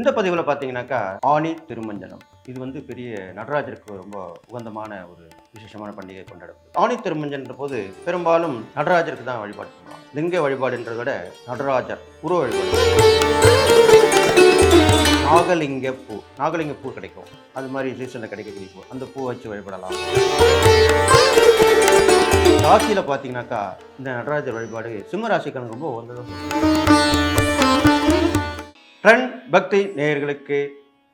இந்த பதிவில் பார்த்தீங்கன்னாக்கா ஆணி திருமஞ்சனம். இது வந்து பெரிய நடராஜருக்கு ரொம்ப உகந்தமான ஒரு விசேஷமான பண்டிகை கொண்டாடப்படுது ஆணி திருமஞ்சன்ற போது பெரும்பாலும் நடராஜருக்கு தான் வழிபாடு பண்ணுவாங்க. லிங்க வழிபாடுன்றதை விட நடராஜர் உருவ வழிபாடு நாகலிங்க பூ நாகலிங்க பூ கிடைக்கும். அது மாதிரி சீசனில் கிடைக்கக்கூடிய பூ அந்த பூ வச்சு வழிபடலாம். ராசியில் பார்த்தீங்கன்னாக்கா இந்த நடராஜர் வழிபாடு சிம்ம ராசிக்கான ரொம்ப உகந்ததாக ட்ரெண்ட் பக்தி நேயர்களுக்கு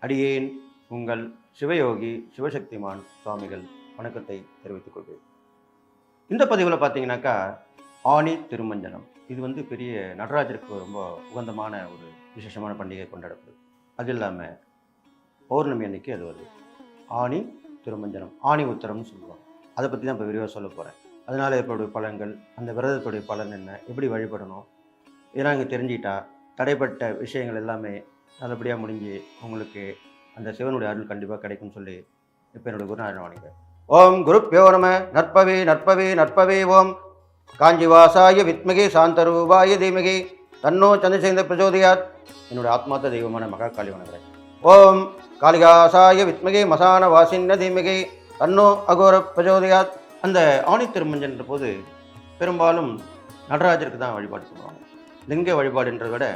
அடியேன் உங்கள் சிவயோகி சிவசக்திமான் சுவாமிகள் வணக்கத்தை தெரிவித்துக் கொள்வேன் இந்த பதிவில் பார்த்தீங்கன்னாக்கா ஆணி திருமஞ்சனம். இது வந்து பெரிய நடராஜருக்கு ரொம்ப உகந்தமான ஒரு விசேஷமான பண்டிகை கொண்டாடப்படுது. அது இல்லாமல் பௌர்ணமி அன்னைக்கு அது வருது. ஆணி திருமஞ்சனம் ஆணி உத்தரம்னு சொல்லுவாங்க அதை பற்றி தான் இப்போ விரிவாக சொல்ல போகிறேன் அதனால் ஏற்படைய பலன்கள் அந்த விரதத்துடைய பலன் என்ன எப்படி வழிபடணும் இதெல்லாம் இங்கே தெரிஞ்சிட்டா தடைப்பட்ட விஷயங்கள் எல்லாமே நல்லபடியாக முடிஞ்சு உங்களுக்கு அந்த சிவனுடைய அருள் கண்டிப்பாக கிடைக்கும்னு சொல்லி இப்போ என்னுடைய குருநாதன் வாணிங்க ஓம் குருப்பியோ நம நற்பவே நற்பவே நற்பவே ஓம். காஞ்சிவாசாய வித்மகே சாந்தரூபாய தீமகி. தன்னோ சந்திரசேந்த பிரச்சோதயாத் என்னுடைய ஆத்மாத்த தெய்வமான மகாகாளி வணங்குறேன். ஓம் காளிகாசாய வித்மகே மசான வாசின்ன தீமகி. தன்னோ அகோர பிரச்சோதயாத் அந்த ஆணி திருமஞ்சன்ற போது பெரும்பாலும் நடராஜருக்கு தான் வழிபாடு பண்ணுவாங்க லிங்க வழிபாடுன்றதை விட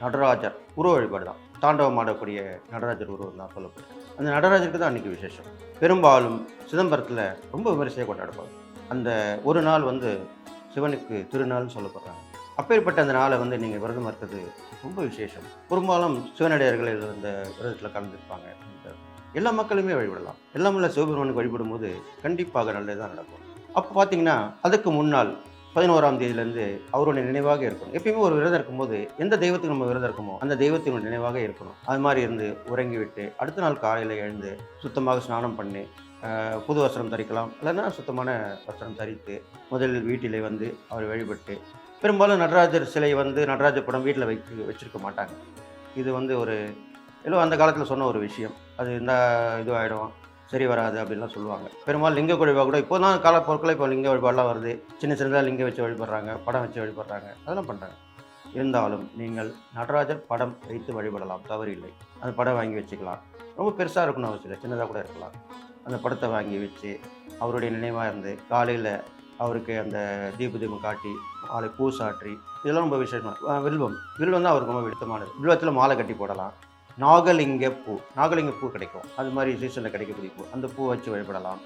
நடராஜர் உருவ வழிபாடு தான். தாண்டவம் ஆடக்கூடிய நடராஜர் உருவம் தான் சொல்லப்படுது அந்த நடராஜருக்கு தான் அன்றைக்கி விசேஷம். பெரும்பாலும் சிதம்பரத்தில் ரொம்ப விமரிசையாக கொண்டாடுவாங்க. அந்த ஒரு நாள் வந்து சிவனுக்கு திருநாள்னு சொல்லப்படுறாங்க. அப்பேற்பட்ட அந்த நாளை வந்து நீங்கள் விரதம் இருக்கிறது ரொம்ப விசேஷம். பெரும்பாலும் சிவனடியார்கள் இதில் இந்த விரதத்தில் கலந்துருப்பாங்க. எல்லா மக்களுமே வழிபடலாம். எல்லாமே சிவபெருமானுக்கு வழிபடும் போது கண்டிப்பாக நல்லதுதான் நடக்கும். அப்போ பார்த்தீங்கன்னா அதுக்கு முன்னால் பதினோராம் தேதியிலேருந்து அவருடைய நினைவாக இருக்கணும். எப்பயுமே ஒரு விரதம் இருக்கும்போது எந்த தெய்வத்துக்கு நம்ம விரதம் இருக்குமோ அந்த தெய்வத்தினுடைய நினைவாக இருக்கணும். அது மாதிரி இருந்து உறங்கி விட்டு அடுத்த நாள் காலையில் எழுந்து சுத்தமாக ஸ்நானம் பண்ணி புது வஸ்திரம் தரிக்கலாம். இல்லைன்னா சுத்தமான வஸ்திரம் தரித்து முதலில் வீட்டிலே வந்து அவர் வழிபட்டு பெரும்பாலும் நடராஜர் சிலை வந்து நடராஜர் படம் வீட்டில் வைக்க வச்சுருக்க மாட்டாங்க. இது வந்து ஒரு ஏதோ அந்த காலத்தில் சொன்ன ஒரு விஷயம். அது இந்த இதுவாகிடும் சரி வராது அப்படின்லாம் சொல்லுவாங்க. பெரும்பாலும் லிங்க வழிபாடு கூட இப்போ தான் பொருட்களை இப்போ லிங்க வழிபாடெலாம் வருது. சின்ன சின்னதாக லிங்கம் வச்சு வழிபடுறாங்க படம் வச்சு வழிபடுறாங்க அதெல்லாம் பண்ணுறாங்க இருந்தாலும் நீங்கள் நடராஜர் படம் வைத்து வழிபடலாம் தவறு இல்லை. அந்த படம் வாங்கி வச்சுக்கலாம். ரொம்ப பெருசாக இருக்கணும் அவசியம் இல்லை சின்னதாக கூட இருக்கலாம். அந்த படத்தை வாங்கி வச்சு அவருடைய நினைவாக இருந்து காலையில் அவருக்கு அந்த தீப தீபம் காட்டி மாலை பூசாற்றி இதெல்லாம் ரொம்ப விசேஷமாக வில்வம் வில்வம். தான் அவருக்கு ரொம்ப விடுத்தமானது வில்வத்தில் மாலை கட்டி போடலாம். நாகலிங்க பூ நாகலிங்க பூ கிடைக்கும். அது மாதிரி சீசனில் கிடைக்கக்கூடிய பூ. அந்த பூ வச்சு வழிபடலாம்.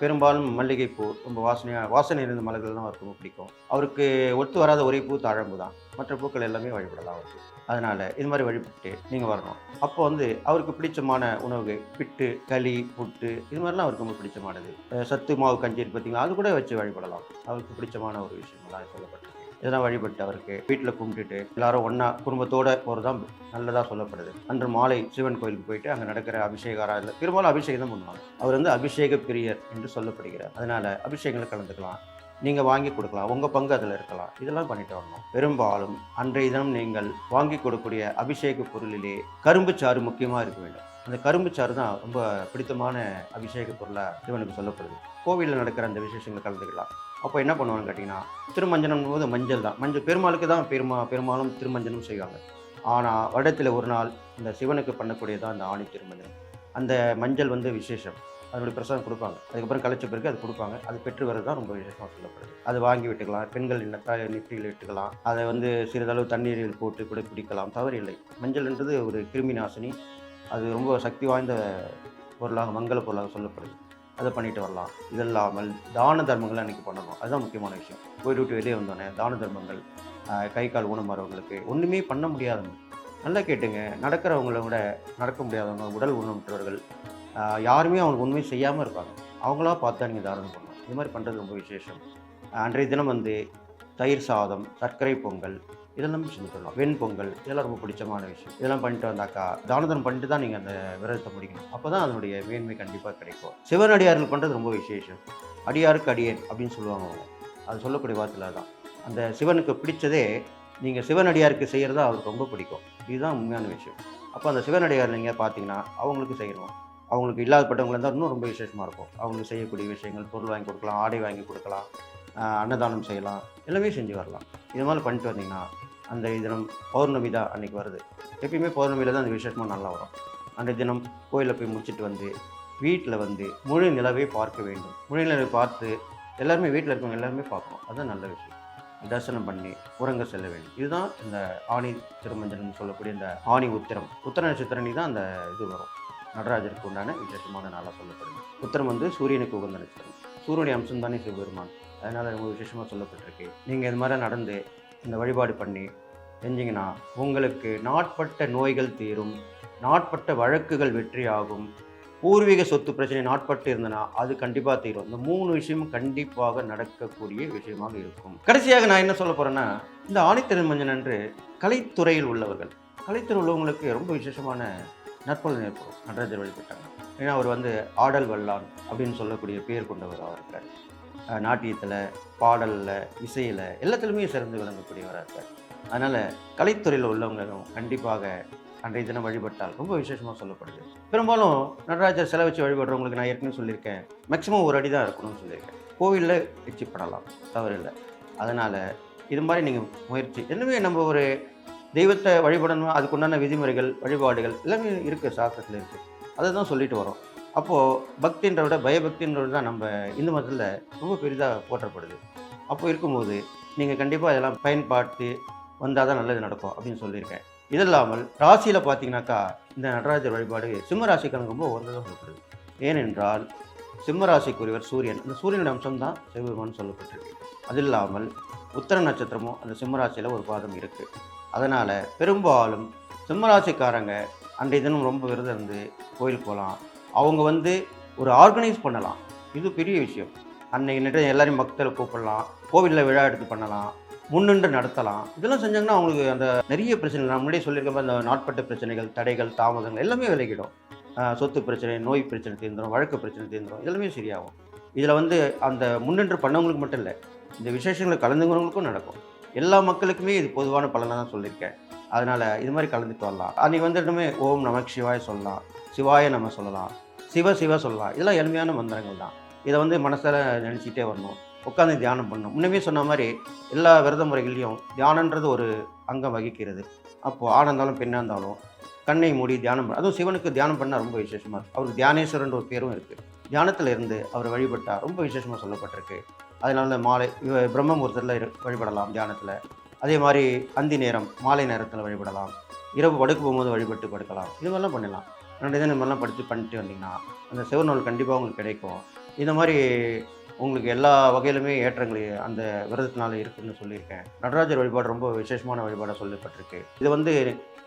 பெரும்பாலும் மல்லிகை பூ ரொம்ப வாசனையாக வாசனை இருந்த மலர்கள் தான் அவருக்கு ரொம்ப பிடிக்கும். அவருக்கு ஒத்து வராத ஒரே பூ தாழம்பு தான். மற்ற பூக்கள் எல்லாமே வழிபடலாம் அவருக்கு. அதனால் இது மாதிரி வழிபட்டு நீங்கள் வரணும். அப்போ வந்து அவருக்கு பிடிச்சமான உணவு பிட்டு களி புட்டு இது மாதிரிலாம் அவருக்கு ரொம்ப பிடிச்சமானது. சத்து மாவு கஞ்சி பார்த்தீங்களா? அது கூட வச்சு வழிபடலாம். அவருக்கு பிடிச்சமான ஒரு விஷயங்கள்லாம் சொல்லப்பட்டிருக்கு. இதெல்லாம் வழிபட்டு அவருக்கு வீட்டில் கும்பிட்டுட்டு எல்லாரும் ஒன்றா குடும்பத்தோட போகிறது நல்லதாக சொல்லப்படுது. அன்று மாலை சிவன் கோயிலுக்கு போயிட்டு அங்கே நடக்கிற அபிஷேக ஆராதனை பெரும்பாலும் அபிஷேகம் தான் பண்ணுவாங்க. அவர் வந்து அபிஷேக பிரியர் என்று சொல்லப்படுகிறார். அதனால் அபிஷேகங்களை கலந்துக்கலாம். நீங்கள் வாங்கி கொடுக்கலாம். உங்கள் பங்கு அதில் இருக்கலாம். இதெல்லாம் பண்ணிட்டு வரணும். பெரும்பாலும் அன்றைய தினம் நீங்கள் வாங்கி கொடுக்கக்கூடிய அபிஷேக பொருளிலே கரும்பு சாறு முக்கியமாக இருக்க வேண்டும். அந்த கரும்பு சாறு தான் ரொம்ப பிடித்தமான அபிஷேக பொருளாக சிவனுக்கு சொல்லப்படுது. கோவிலில் நடக்கிற அந்த விசேஷங்களை கலந்துக்கலாம். அப்போ என்ன பண்ணுவாங்கன்னு கேட்டிங்கன்னா திருமஞ்சனம் போது மஞ்சள் தான். மஞ்சள் பெருமாளுக்கு தான் பெருமா பெருமாளும் திருமஞ்சனம் செய்வாங்க. ஆனால் வருடத்தில் ஒரு நாள் இந்த சிவனுக்கு பண்ணக்கூடியதான் அந்த ஆணி திருமஞ்சனம். அந்த மஞ்சள் வந்து விசேஷம். அதனுடைய பிரசாதம் கொடுப்பாங்க. அதுக்கப்புறம் கலைச்ச பிறகு அது கொடுப்பாங்க. அது பெற்று வரது தான் ரொம்ப விசேஷமாக சொல்லப்படுது. அது வாங்கி விட்டுக்கலாம். பெண்கள் நெற்றியில் நெற்றியில் விட்டுக்கலாம் அதை வந்து சிறிதளவு தண்ணீரில் போட்டு கூட குடிக்கலாம். தவறில்லை மஞ்சள்ன்றது ஒரு கிருமி நாசினி. அது ரொம்ப சக்தி வாய்ந்த பொருளாக மங்கள பொருளாக சொல்லப்படுது. அதை பண்ணிட்டு வரலாம். இது இல்லாமல் தான தர்மங்கள் அன்றைக்கி பண்ணணும். அதுதான் முக்கியமான விஷயம். கோயில் விட்டு வெளியே வந்தோடனே தான தர்மங்கள் கை கால் ஊனமாறவங்களுக்கு ஒன்றுமே பண்ண முடியாதவங்க நல்லா கேட்டுங்க. நடக்கிறவங்கள விட நடக்க முடியாதவங்க உடல் ஊனமுற்றவர்கள் யாருமே அவங்களுக்கு ஒன்றுமே செய்யாமல் இருப்பாங்க. அவங்களா பார்த்தா நீங்கள் தானம் பண்ணணும். இது மாதிரி பண்ணுறது ரொம்ப விசேஷம். அன்றைய தினம் வந்து தயிர் சாதம் சர்க்கரை பொங்கல் இதெல்லாம் செஞ்சு தரலாம் வெண் பொங்கல் இதெல்லாம் ரொம்ப பிடிச்சமான விஷயம். இதெல்லாம் பண்ணிட்டு வந்தாக்கா தானதனம் பண்ணிட்டு தான் நீங்கள் அந்த விரதத்தை முடிக்கணும். அப்போ தான் அதனுடைய மேன்மை கண்டிப்பாக கிடைக்கும். சிவனடியார்கள் பண்ணுறது ரொம்ப விசேஷம். அடியாருக்கு அடியேன் அப்படின்னு சொல்லுவாங்க அவங்க. அது சொல்லக்கூடிய வார்த்தையில் தான் அந்த சிவனுக்கு பிடிச்சதே நீங்கள் சிவனடியாருக்கு செய்கிறதா அவருக்கு ரொம்ப பிடிக்கும். இதுதான் உண்மையான விஷயம். அப்போ அந்த சிவனடியார் நீங்கள் பார்த்தீங்கன்னா அவங்களுக்கு செய்யணும். அவங்களுக்கு இல்லாதப்பட்டவங்க இருந்தால் இன்னும் ரொம்ப விசேஷமாக இருக்கும். அவங்களுக்கு செய்யக்கூடிய விஷயங்கள் பொருள் வாங்கி கொடுக்கலாம் ஆடை வாங்கி கொடுக்கலாம் அன்னதானம் செய்யலாம் எல்லாமே செஞ்சு வரலாம். இது மாதிரி பண்ணிட்டு வந்தீங்கன்னா அந்த தினம் பௌர்ணமி தான் அன்றைக்கி வருது. எப்பயுமே பௌர்ணமியில் தான் அந்த விசேஷமாக நல்லா வரும். அந்த தினம் கோயிலில் போய் முடிச்சிட்டு வந்து வீட்டில் வந்து முழு நிலவை பார்க்க வேண்டும். முழு நிலவை பார்த்து எல்லாருமே வீட்டில் இருக்கவங்க எல்லாருமே பார்க்கணும். அதுதான் நல்ல விஷயம். தரிசனம் பண்ணி உறங்க செல்ல வேண்டும். இதுதான் இந்த ஆணி திருமஞ்சனம் சொல்லக்கூடிய இந்த ஆணி உத்திரம். உத்திர நட்சத்திரணி தான் அந்த இது வரும். நடராஜருக்கு உண்டான விசேஷமான நாளாக சொல்லப்படுது. உத்திரம் வந்து சூரியனுக்கு உகந்த நட்சத்திரம். சூரியனுடைய அம்சம் தானே சிவபெருமான். அதனால் ரொம்ப விசேஷமாக சொல்லப்பட்டிருக்கு. நீங்கள் இது மாதிரி நடந்து இந்த வழிபாடு பண்ணி செஞ்சிங்கன்னா உங்களுக்கு நாட்பட்ட நோய்கள் தீரும் நாட்பட்ட வழக்குகள் வெற்றியாகும். பூர்வீக சொத்து பிரச்சனை நாட்பட்டு இருந்தனா அது கண்டிப்பாக தீரும். இந்த மூணு விஷயமும் கண்டிப்பாக நடக்கக்கூடிய விஷயமாக இருக்கும். கடைசியாக நான் என்ன சொல்ல போகிறேன்னா இந்த ஆணித்திருமஞ்சன் மஞ்சள் அன்று கலைத்துறையில் உள்ளவர்கள் கலைத்துறை உள்ளவங்களுக்கு ரொம்ப விசேஷமான நற்பலன் ஏற்படும். நடராஜர் வழிபட்டாங்க ஏன்னா அவர் வந்து ஆடல் வல்லான் அப்படின்னு சொல்லக்கூடிய பேர் கொண்டவர் அவர்கள் நாட்டியத்தில் பாடலில் இசையில் எல்லாத்துலேயுமே சிறந்து விளங்கக்கூடியவராக இருக்கார் அதனால் கலைத்துறையில் உள்ளவங்களும் கண்டிப்பாக அன்றைய தினம் வழிபட்டால் ரொம்ப விசேஷமாக சொல்லப்படுது. பெரும்பாலும் நடராஜர் சிலை வச்சு வழிபடுறவங்களுக்கு நான் ஏற்கனவே சொல்லியிருக்கேன். மேக்ஸிமம் ஒரு அடி தான் இருக்கணும்னு சொல்லியிருக்கேன். கோவிலில் வச்சு பண்ணலாம் இல்லை. அதனால் இது மாதிரி நீங்கள் முயற்சி என்னமே நம்ம ஒரு தெய்வத்தை வழிபடணும் அதுக்குண்டான விதிமுறைகள் வழிபாடுகள் எல்லாமே இருக்குது சாஸ்திரத்தில் இருக்குது அதை தான் சொல்லிட்டு வரோம். அப்போது பக்தின்ற விட பயபக்தின்றது தான் நம்ம இந்து மதத்தில் ரொம்ப பெரிதாக போற்றப்படுது. அப்போது இருக்கும்போது நீங்கள் கண்டிப்பாக இதெல்லாம் பயன்பாட்டு வந்தால் தான் நல்லது நடக்கும் அப்படின்னு சொல்லியிருக்கேன். இது இல்லாமல் ராசியில் பார்த்தீங்கன்னாக்கா இந்த நடராஜர் வழிபாடு சிம்ம ராசிக்காரங்க ரொம்ப உயர்ந்ததாக சொல்லப்படுது. ஏனென்றால் சிம்ம ராசிக்குரியவர் சூரியன். அந்த சூரியனுடைய அம்சம் தான் சிவபெருமான் சொல்லப்பட்டிருக்கு. அது இல்லாமல் உத்தர நட்சத்திரமும் அந்த சிம்ம ராசியில் ஒரு பாதம் இருக்குது அதனால் பெரும்பாலும் சிம்ம ராசிக்காரங்க அன்றைய தினம் ரொம்ப விரதம் இருந்து கோயிலுக்கு போகலாம். அவங்க வந்து ஒரு ஆர்கனைஸ் பண்ணலாம். இது பெரிய விஷயம். அன்னைக்கு நேற்று எல்லாரையும் பக்தரை கூப்பிடலாம். கோவிலில் விழா எடுத்து பண்ணலாம். முன்னின்று நடத்தலாம். இதெல்லாம் செஞ்சாங்கன்னா அவங்களுக்கு அந்த நிறைய பிரச்சனைகள். நான் முன்னாடியே சொல்லியிருக்கப்போ அந்த நாட்பட்ட பிரச்சனைகள் தடைகள் தாமதங்கள் எல்லாமே விலகிடும். சொத்து பிரச்சனை நோய் பிரச்சனை தீர்ந்துடும் வழக்கு பிரச்சனை தீர்ந்துடும் எல்லாமே சரியாகும். இதில் வந்து அந்த முன்னின்று பண்ணவங்களுக்கு மட்டும் இல்லை இந்த விசேஷங்களை கலந்துக்கிறவங்களுக்கும் நடக்கும். எல்லா மக்களுக்குமே இது பொதுவான பலனாக தான் சொல்லியிருக்கேன். அதனால் இது மாதிரி கலந்துட்டு வரலாம். அன்றைக்கி வந்துட்டுமே ஓம் நமக் சிவாய சொல்லலாம். சிவாய நம்ம சொல்லலாம். சிவ சிவ சொல்லலாம் இதெல்லாம் எளிமையான மந்திரங்கள் தான். இதை வந்து மனசில் நினச்சிக்கிட்டே வரணும். உட்காந்து தியானம் பண்ணணும். முன்னமே சொன்ன மாதிரி எல்லா விரத முறைகள்லையும் தியானன்றது ஒரு அங்கம் வகிக்கிறது. அப்போது ஆணாக இருந்தாலும் பெண்ணாக இருந்தாலும் கண்ணை மூடி தியானம் பண்ண அதுவும் சிவனுக்கு தியானம் பண்ணால் ரொம்ப விசேஷமாக இருக்கும் அவருக்கு தியானேஸ்வரன்ற ஒரு பேரும் இருக்குது தியானத்தில் இருந்து அவர் வழிபட்டால் ரொம்ப விசேஷமாக சொல்லப்பட்டிருக்கு. அதனால மாலை பிரம்ம முகூர்த்தத்தில் இரு- வழிபடலாம் தியானத்தில். அதே மாதிரி அந்தி நேரம் மாலை நேரத்தில் வழிபடலாம். இரவு படுக்க போகும்போது வழிபட்டு படுக்கலாம். இது மாதிரிலாம் பண்ணலாம். ரெண்டு இந்த மாதிரிலாம் படித்து பண்ணிட்டு வந்தீங்கன்னா அந்த சிவநூல் கண்டிப்பாக உங்களுக்கு கிடைக்கும். இந்த மாதிரி உங்களுக்கு எல்லா வகையிலுமே ஏற்றங்கள் அந்த விரதத்தினால இருக்குதுன்னு சொல்லியிருக்கேன். நடராஜர் வழிபாடு ரொம்ப விசேஷமான வழிபாடாக சொல்லப்பட்டிருக்கு. இது வந்து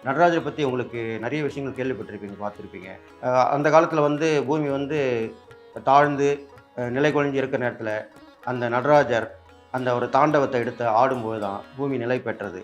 நடராஜரை பற்றி உங்களுக்கு நிறைய விஷயங்கள் கேள்விப்பட்டிருப்பீங்க பார்த்துருப்பீங்க. அந்த காலத்தில் வந்து பூமி வந்து தாழ்ந்து நிலை குழஞ்சி இருக்கிற நேரத்தில் அந்த நடராஜர் அந்த ஒரு தாண்டவத்தை எடுத்து ஆடும்போது தான் பூமி நிலை பெற்றது.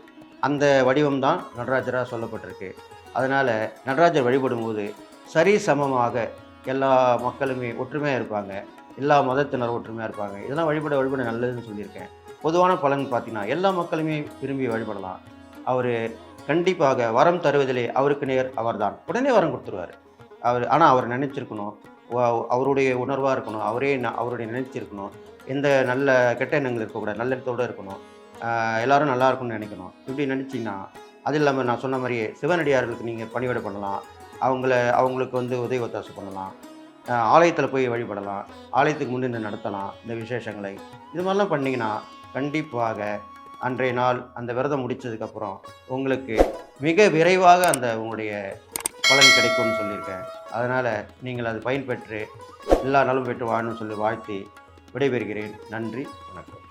அந்த வடிவம் தான் நடராஜராக சொல்லப்பட்டிருக்கு. அதனால் நடராஜர் வழிபடும் போது சரி சமமாக எல்லா மக்களுமே ஒற்றுமையாக இருப்பாங்க. எல்லா மதத்தினர் ஒற்றுமையாக இருப்பாங்க. இதெல்லாம் வழிபட வழிபட நல்லதுன்னு சொல்லியிருக்கேன். பொதுவான பலன் பார்த்தீங்கன்னா எல்லா மக்களுமே விரும்பி வழிபடலாம். அவர் கண்டிப்பாக வரம் தருவதிலே அவருக்கு நேர் அவர்தான். உடனே வரம் கொடுத்துருவார். அவர் ஆனால் அவர் நினச்சிருக்கணும். அவருடைய உணர்வாக இருக்கணும். அவரே ந- அவருடைய நினைச்சிருக்கணும். எந்த நல்ல கெட்ட எண்ணங்கள் இருக்கக்கூடாது. நல்ல இடத்தோடு இருக்கணும். எல்லோரும் எல்லாரும் நல்லா இருக்கணும்னு நினைக்கணும். இப்படி நினச்சிங்கன்னா அது இல்லாமல் நான் சொன்ன மாதிரியே சிவனடியார்களுக்கு நீங்கள் பணிவிடை பண்ணலாம். அவங்கள அவங்களுக்கு வந்து உதவி ஒத்தாசை பண்ணலாம். ஆலயத்தில் போய் வழிபடலாம். ஆலயத்துக்கு முன்னின்று நடத்தலாம் இந்த விசேஷங்களை. இது மாதிரிலாம் பண்ணிங்கன்னா கண்டிப்பாக அன்றைய நாள் அந்த விரதம் முடித்ததுக்கப்புறம் உங்களுக்கு மிக விரைவாக அந்த உங்களுடைய பலன் கிடைக்கும்னு சொல்லியிருக்கேன். அதனால் நீங்கள் அது பயன்பெற்று எல்லா நலம் பெற்று வாழணும்னு சொல்லி வாழ்த்தி விடைபெறுகிறேன். நன்றி வணக்கம்.